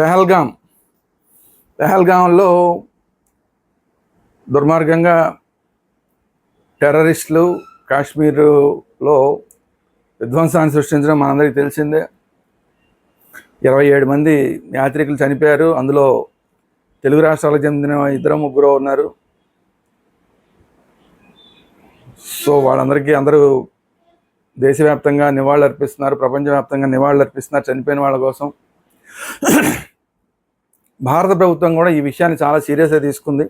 పెహల్గాం. పెహల్గాంలో దుర్మార్గంగా టెర్రరిస్టులు కాశ్మీర్లో విధ్వంసాన్ని సృష్టించడం మనందరికీ తెలిసిందే. ఇరవై ఏడు మంది యాత్రికులు చనిపోయారు. అందులో తెలుగు రాష్ట్రాలకు చెందిన ఇద్దరు ముగ్గురు ఉన్నారు. సో వాళ్ళందరికీ అందరూ దేశవ్యాప్తంగా నివాళులు అర్పిస్తున్నారు ప్రపంచవ్యాప్తంగా నివాళులు అర్పిస్తున్నారు చనిపోయిన వాళ్ళ కోసం. భారత ప్రభుత్వం కూడా ఈ విషయాన్ని చాలా సీరియస్గా తీసుకుంది.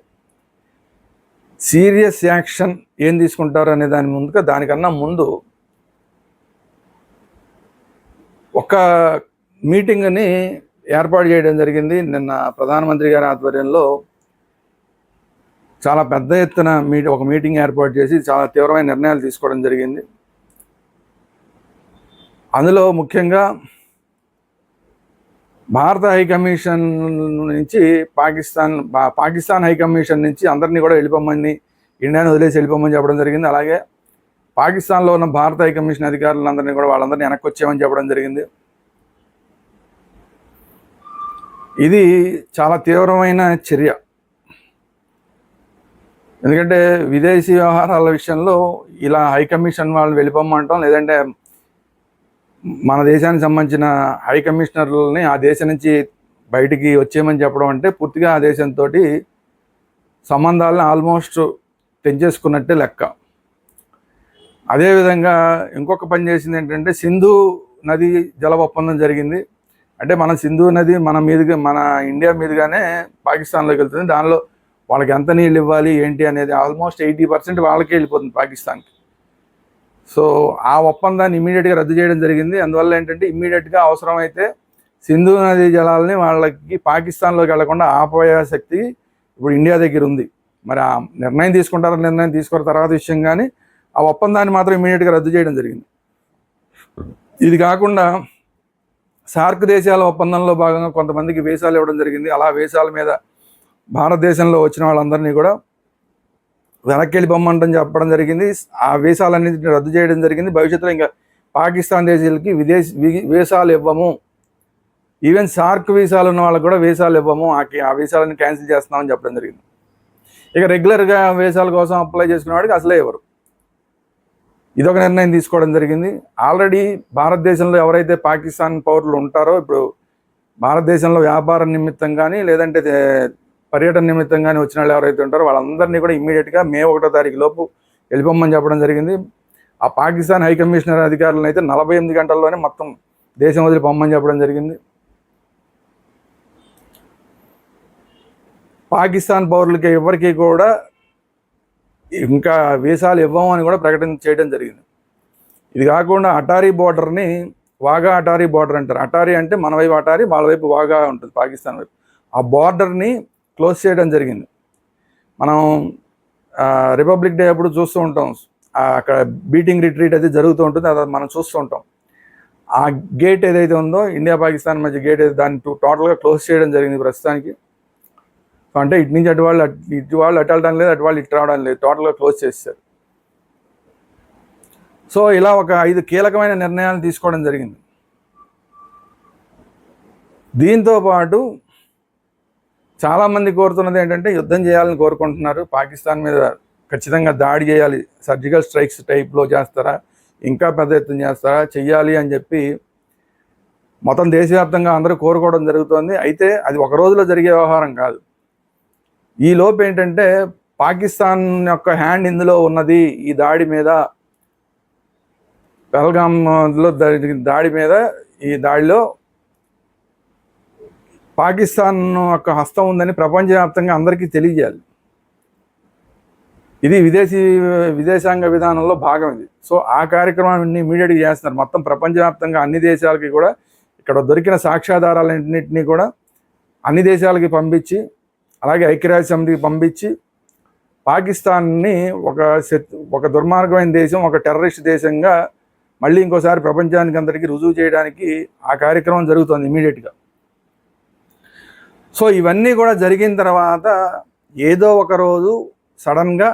సీరియస్ యాక్షన్ ఏం తీసుకుంటారు అనే దాని ముందుగా దానికన్నా ముందు ఒక మీటింగ్ని ఏర్పాటు చేయడం జరిగింది. నిన్న ప్రధానమంత్రి గారి ఆధ్వర్యంలో చాలా పెద్ద ఎత్తున మీ ఒక మీటింగ్ ఏర్పాటు చేసి చాలా తీవ్రమైన నిర్ణయాలు తీసుకోవడం జరిగింది. అందులో ముఖ్యంగా భారత హైకమిషన్ నుంచి పాకిస్తాన్ పాకిస్తాన్ హైకమిషన్ నుంచి అందరినీ కూడా వెళ్ళిపోమని ఇండియాని వదిలేసి వెళ్ళిపోమని చెప్పడం జరిగింది. అలాగే పాకిస్తాన్లో ఉన్న భారత హైకమిషన్ అధికారులందరినీ కూడా వాళ్ళందరినీ వెనక్కి వచ్చేయమని చెప్పడం జరిగింది. ఇది చాలా తీవ్రమైన చర్య. ఎందుకంటే విదేశీ వ్యవహారాల విషయంలో ఇలా హైకమిషన్ వాళ్ళు వెళ్ళిపోమంటాం లేదంటే మన దేశానికి సంబంధించిన హై కమిషనర్లని ఆ దేశం నుంచి బయటికి వచ్చేయమని చెప్పడం అంటే పూర్తిగా ఆ దేశంతో సంబంధాలను ఆల్మోస్ట్ పెంచేసుకున్నట్టే లెక్క. అదేవిధంగా ఇంకొక పని చేసింది ఏంటంటే సింధు నది జల ఒప్పందం జరిగింది. అంటే మన సింధు నది మన మీదుగా మన ఇండియా మీదుగానే పాకిస్తాన్లోకి వెళ్తుంది. దానిలో వాళ్ళకి ఎంత నీళ్ళు ఇవ్వాలి ఏంటి అనేది ఆల్మోస్ట్ ఎయిటీ పర్సెంట్ వాళ్ళకే వెళ్ళిపోతుంది పాకిస్తాన్కి. సో ఆ ఒప్పందాన్ని ఇమీడియట్గా రద్దు చేయడం జరిగింది. అందువల్ల ఏంటంటే ఇమీడియట్గా అవసరమైతే సింధు నదీ జలాలని వాళ్ళకి పాకిస్తాన్లోకి వెళ్ళకుండా ఆపే శక్తి ఇప్పుడు ఇండియా దగ్గర ఉంది. మరి ఆ నిర్ణయం తీసుకుంటారో నిర్ణయం తీసుకున్న తర్వాత విషయం కానీ ఆ ఒప్పందాన్ని మాత్రం ఇమీడియట్గా రద్దు చేయడం జరిగింది. ఇది కాకుండా సార్క్ దేశాల ఒప్పందంలో భాగంగా కొంతమందికి వేసాలు ఇవ్వడం జరిగింది. అలా వేసాల మీద భారతదేశంలో వచ్చిన వాళ్ళందరినీ కూడా వెనక్కి వెళ్ళిపోమ్మంటని చెప్పడం జరిగింది. ఆ వీసాలన్నింటినీ రద్దు చేయడం జరిగింది. భవిష్యత్తులో ఇంకా పాకిస్తాన్ దేశాలకి విదేశీ వీసాలు ఇవ్వము. ఈవెన్ సార్క్ వీసాలు ఉన్న వాళ్ళకి కూడా వీసాలు ఇవ్వము. ఆ వీసాలను క్యాన్సిల్ చేస్తున్నామని చెప్పడం జరిగింది. ఇక రెగ్యులర్గా వీసాల కోసం అప్లై చేసుకునే వాడికి అసలే ఇవ్వరు ఇదొక నిర్ణయం తీసుకోవడం జరిగింది. ఆల్రెడీ భారతదేశంలో ఎవరైతే పాకిస్తాన్ పౌరులు ఉంటారో ఇప్పుడు భారతదేశంలో వ్యాపార నిమిత్తం కానీ లేదంటే పర్యటన నిమిత్తంగానే వచ్చిన వాళ్ళు ఎవరైతే ఉంటారో వాళ్ళందరినీ కూడా ఇమ్మీడియట్గా మే ఒకటో తారీఖు లోపు వెళ్ళిపోమని చెప్పడం జరిగింది. ఆ పాకిస్తాన్ హై కమిషనర్ అధికారులను అయితే నలభై ఎనిమిది గంటల్లోనే మొత్తం దేశం వదిలి పొమ్మని చెప్పడం జరిగింది. పాకిస్తాన్ పౌరులకి ఎవరికి కూడా ఇంకా వీసాలు ఇవ్వము అని కూడా ప్రకటన చేయడం జరిగింది. ఇది కాకుండా అటారీ బోర్డర్ని వాగా అటారీ బోర్డర్ అంటారు. అటారీ అంటే మన వైపు అటారీ వాళ్ళ వైపు వాగా ఉంటుంది పాకిస్తాన్ వైపు. ఆ బార్డర్ని క్లోజ్ చేయడం జరిగింది. మనం రిపబ్లిక్ డే అప్పుడు చూస్తూ ఉంటాం. అక్కడ బీటింగ్ రిట్రీట్ అయితే జరుగుతూ ఉంటుంది. అది మనం చూస్తూ ఉంటాం. ఆ గేట్ ఏదైతే ఉందో ఇండియా పాకిస్తాన్ మధ్య గేట్ అయితే దాన్ని టోటల్గా క్లోజ్ చేయడం జరిగింది ప్రస్తుతానికి. అంటే ఇటు నుంచి అటు వాళ్ళు ఇటు వాళ్ళు అటు వెళ్ళడం లేదు అటు వాళ్ళు ఇటు రావడం లేదు. టోటల్గా క్లోజ్ చేస్తారు సో ఇలా ఒక ఐదు కీలకమైన నిర్ణయాలు తీసుకోవడం జరిగింది. దీంతో పాటు చాలామంది కోరుతున్నది ఏంటంటే యుద్ధం చేయాలని కోరుకుంటున్నారు. పాకిస్తాన్ మీద ఖచ్చితంగా దాడి చేయాలి. సర్జికల్ స్ట్రైక్స్ టైప్లో చేస్తారా? ఇంకా పెద్ద ఎత్తున చేస్తారా? చెయ్యాలి అని చెప్పి మొత్తం దేశవ్యాప్తంగా అందరూ కోరుకోవడం జరుగుతోంది. అయితే అది ఒక రోజులో జరిగే వ్యవహారం కాదు. ఈ లోపు ఏంటంటే పాకిస్తాన్ యొక్క హ్యాండ్ ఇందులో ఉన్నది. ఈ దాడి మీద పహల్గామ్లో దాడి మీద ఈ దాడిలో పాకిస్తాన్ యొక్క హస్తం ఉందని ప్రపంచవ్యాప్తంగా అందరికీ తెలియజేయాలి. ఇది విదేశీ విదేశాంగ విధానంలో భాగం ఇది. సో ఆ కార్యక్రమాన్ని ఇమీడియట్గా చేస్తున్నారు. మొత్తం ప్రపంచవ్యాప్తంగా అన్ని దేశాలకి కూడా ఇక్కడ దొరికిన సాక్ష్యాధారాలన్నింటినీ కూడా అన్ని దేశాలకి పంపించి అలాగే ఐక్యరాజ్య సమితికి పంపించి పాకిస్తాన్ని ఒక ఒక దుర్మార్గమైన దేశం ఒక టెర్రరిస్ట్ దేశంగా మళ్ళీ ఇంకోసారి ప్రపంచానికి అందరికీ రుజువు చేయడానికి ఆ కార్యక్రమం జరుగుతుంది ఇమీడియట్గా సో ఇవన్నీ కూడా జరిగిన తర్వాత ఏదో ఒక రోజు సడన్గా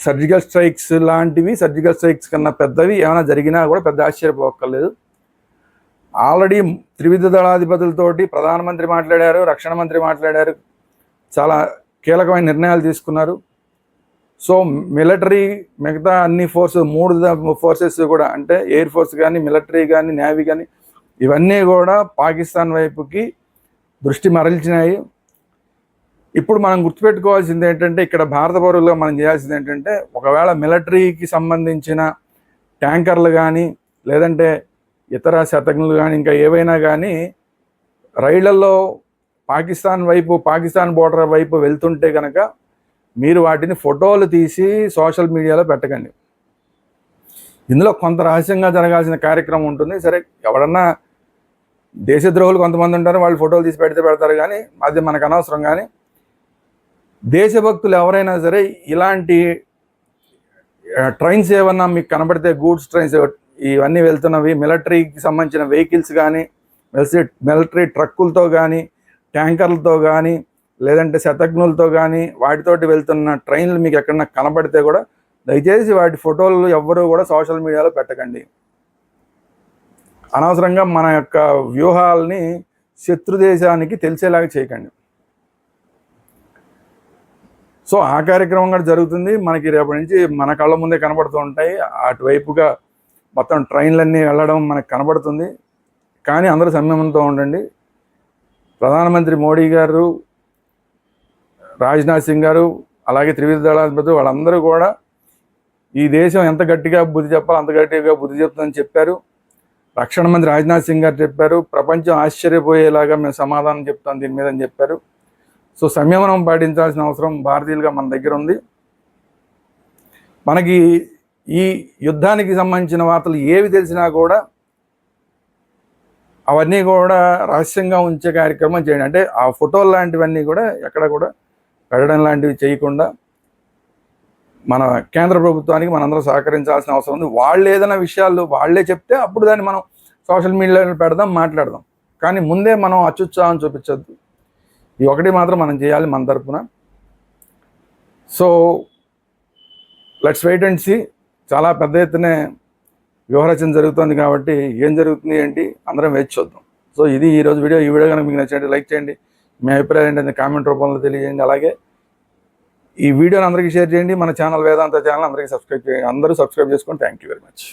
సర్జికల్ స్ట్రైక్స్ లాంటివి సర్జికల్ స్ట్రైక్స్ కన్నా పెద్దవి ఏమైనా జరిగినా కూడా పెద్ద ఆశ్చర్యపోక్కర్లేదు. ఆల్రెడీ త్రివిధ దళాధిపతులతోటి ప్రధానమంత్రి మాట్లాడారు రక్షణ మంత్రి మాట్లాడారు చాలా కీలకమైన నిర్ణయాలు తీసుకున్నారు. సో మిలిటరీ మిగతా అన్ని ఫోర్స్ మూడు ఫోర్సెస్ కూడా అంటే ఎయిర్ ఫోర్స్ కానీ మిలిటరీ కానీ నేవీ కానీ ఇవన్నీ కూడా పాకిస్తాన్ వైపుకి దృష్టి మరల్చినాయి. ఇప్పుడు మనం గుర్తుపెట్టుకోవాల్సింది ఏంటంటే ఇక్కడ భారత పౌరులుగా మనం చేయాల్సింది ఏంటంటే ఒకవేళ మిలిటరీకి సంబంధించిన ట్యాంకర్లు కానీ లేదంటే ఇతర శతజ్ఞులు కానీ ఇంకా ఏవైనా కానీ రైళ్ళలో పాకిస్తాన్ వైపు పాకిస్తాన్ బోర్డర్ వైపు వెళ్తుంటే కనుక మీరు వాటిని ఫోటోలు తీసి సోషల్ మీడియాలో పెట్టకండి. ఇందులో కొంత రహస్యంగా జరగాల్సిన కార్యక్రమం ఉంటుంది. సరే ఎవడన్నా దేశద్రోహులు కొంతమంది ఉంటారు వాళ్ళు ఫోటోలు తీసి పెడితే పెడతారు కానీ అది మనకు అనవసరం కానీ దేశభక్తులు ఎవరైనా సరే ఇలాంటి ట్రైన్స్ ఏమన్నా మీకు కనబడితే గూడ్స్ ట్రైన్స్ ఇవన్నీ వెళ్తున్నవి మిలిటరీకి సంబంధించిన వెహికల్స్ కానీ మిలిటరీ మిలిటరీ ట్రక్కులతో కానీ ట్యాంకర్లతో కానీ లేదంటే శతజ్ఞులతో కానీ వాటితోటి వెళ్తున్న ట్రైన్లు మీకు ఎక్కడన్నా కనబడితే కూడా దయచేసి వాటి ఫోటోలు ఎవ్వరూ కూడా సోషల్ మీడియాలో పెట్టకండి. అనవసరంగా మన యొక్క వ్యూహాలని శత్రు దేశానికి తెలిసేలాగా చేయకండి. సో ఆ కార్యక్రమం కూడా జరుగుతుంది. మనకి రేపటి నుంచి మన కళ్ళ ముందే కనబడుతూ ఉంటాయి. అటువైపుగా మొత్తం ట్రైన్లన్నీ వెళ్ళడం మనకు కనబడుతుంది. కానీ అందరూ సంయమంతో ఉండండి. ప్రధానమంత్రి మోడీ గారు రాజ్నాథ్ సింగ్ గారు అలాగే త్రివిధ దళాధిపతి వాళ్ళందరూ కూడా ఈ దేశం ఎంత గట్టిగా బుద్ధి చెప్పాలో అంత గట్టిగా బుద్ధి చెప్తుందని చెప్పారు. రక్షణ మంత్రి రాజ్నాథ్ సింగ్ గారు చెప్పారు ప్రపంచం ఆశ్చర్యపోయేలాగా మేము సమాధానం చెప్తాం దీని మీద అని చెప్పారు. సో సంయమనం పాటించాల్సిన అవసరం భారతీయులుగా మన దగ్గర ఉంది. మనకి ఈ యుద్ధానికి సంబంధించిన వార్తలు ఏవి తెలిసినా కూడా అవన్నీ కూడా రహస్యంగా ఉంచే కార్యక్రమం చేయండి. అంటే ఆ ఫోటోలు లాంటివన్నీ కూడా ఎక్కడ కూడా పెట్టడం లాంటివి చేయకుండా మన కేంద్ర ప్రభుత్వానికి మనందరం సహకరించాల్సిన అవసరం ఉంది. వాళ్ళు ఏదైనా విషయాలు వాళ్ళే చెప్తే అప్పుడు దాన్ని మనం సోషల్ మీడియాలో పెడదాం మాట్లాడదాం. కానీ ముందే మనం అత్యుత్సాహం చూపించద్దు. ఈ ఒకటి మాత్రం మనం చేయాలి మన తరపున. So let's wait and see చాలా పెద్ద ఎత్తునే వ్యూహరచన జరుగుతుంది కాబట్టి ఏం జరుగుతుంది ఏంటి అందరం వేచి చూద్దాం. సో ఇది ఈరోజు వీడియో. ఈ వీడియో కనుక మీకు నచ్చినట్టు లైక్ చేయండి. మీ అభిప్రాయం ఏంటంటే కామెంట్ రూపంలో తెలియజేయండి. అలాగే ఈ వీడియోని అందరికీ షేర్ చేయండి. మన ఛానల్ వేదాంత ఛానల్ అందరికీ సబ్స్క్రైబ్ చేయండి. అందరూ సబ్స్క్రైబ్ చేసుకోండి థ్యాంక్ యూ వెరీ మచ్